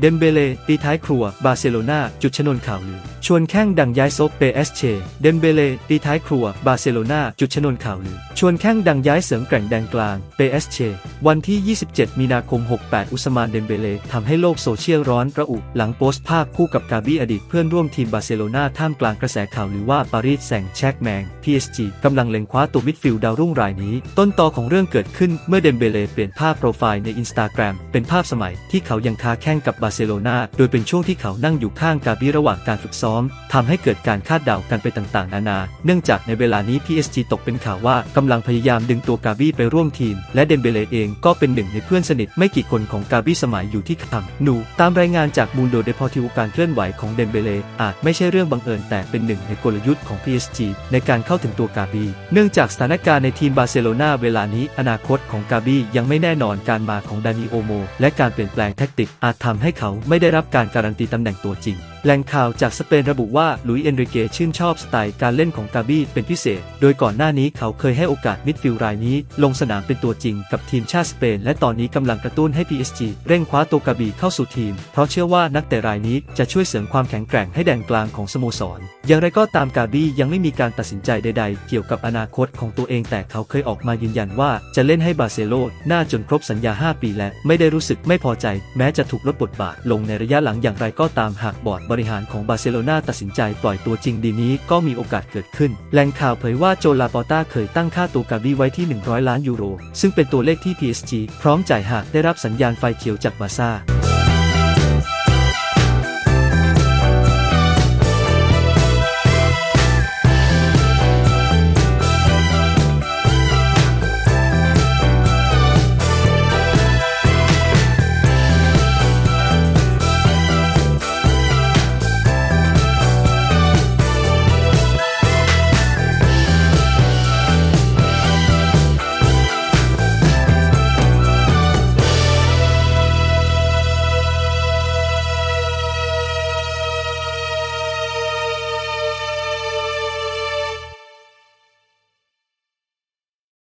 เดมเบเลตีท้ายครัว บาร์เซโลนาจุดชนวนข่าวลือ ชวนแข้งดังย้ายซบเปเอสเช เดมเบเลตีท้ายครัว บาร์เซโลนาจุดชนวนข่าวลือ ชวนแข้งดังย้ายเสริมแกร่งแดงกลาง เปเอสเช วันที่ 27 มีนาคม 68 อุสมานเดมเบเลทำให้โลกโซเชียลร้อนระอุ หลังโพสต์ภาพคู่กับกาบี้อดีตเพื่อนร่วมทีมบาร์เซโลนาท่ามกลางกระแสข่าวลือว่าปารีสแซงต์แชกแมง PSG กำลังเล็งคว้าตัวมิดฟิลด์ดาวรุ่งรายนี้ ต้นตอของเรื่องเกิดขึ้นเมื่อเดมเบเลเปลี่ยนภาพโปรไฟล์ในอินสตาแกรมเป็นภาพสมัยที่เขายังค้าแข่งกับบาร์เซโลนาโดยเป็นช่วงที่เขานั่งอยู่ข้างกาบีระหว่างการฝึกซ้อมทำให้เกิดการคาดเดากันไปต่างๆ นานา เนื่องจากในเวลานี้ PSG ตกเป็นข่าวว่ากำลังพยายามดึงตัวกาบีไปร่วมทีม และเดมเบเลเองก็เป็นหนึ่งในเพื่อนสนิทไม่กี่คนของกาบีสมัยอยู่ที่คัมนู ตามรายงานจากมูนโดเดพอทิวการเคลื่อนไหวของเดมเบเลอาจไม่ใช่เรื่องบังเอิญแต่เป็นหนึ่งในกลยุทธ์ของ PSG ในการเข้าถึงตัวกาบี เนื่องจากสถานการณ์ในทีมบาร์เซโลนาเวลานี้อนาคตของกาบียังไม่แน่นอนการมาของดานิโอโมและการเปลี่ยนแปลงแท็กติกอาจทำให้เขาไม่ได้รับการการันตีตำแหน่งตัวจริงแหล่งข่าวจากสเปนระบุว่าลุยเอนริเกชื่นชอบสไตล์การเล่นของกาบี้เป็นพิเศษ โดยก่อนหน้านี้เขาเคยให้โอกาสมิดฟิลด์รายนี้ ลงสนามเป็นตัวจริงกับทีมชาติสเปน และตอนนี้กำลังกระตุ้นให้ PSG เร่งคว้าตัวกาบี้เข้าสู่ทีม เพราะเชื่อว่านักเตะรายนี้จะช่วยเสริมความแข็งแกร่งให้แดนกลางของสโมสร อย่างไรก็ตามกาบี้ยังไม่มีการตัดสินใจใด ๆ เกี่ยวกับอนาคตของตัวเองแต่เขาเคยออกมายืนยันว่าจะเล่นให้บาร์เซโลน่าจนครบสัญญา 5 ปีและไม่ได้รู้สึกไม่พอใจ แม้จะถูกลดบทบาทลงในระยะหลังอย่างไรก็ตามหากบอร์ดบริหารของบาร์เซโลนาตัดสินใจปล่อยตัวจริงดีนี้ก็มีโอกาสเกิดขึ้น แหล่งข่าวเผยว่าโจลาปอต้าเคยตั้งค่าตัวกาบี้ไว้ที่ 100 ล้านยูโร ซึ่งเป็นตัวเลขที่ PSG พร้อมจ่ายหากได้รับสัญญาณไฟเขียวจากบาซ่า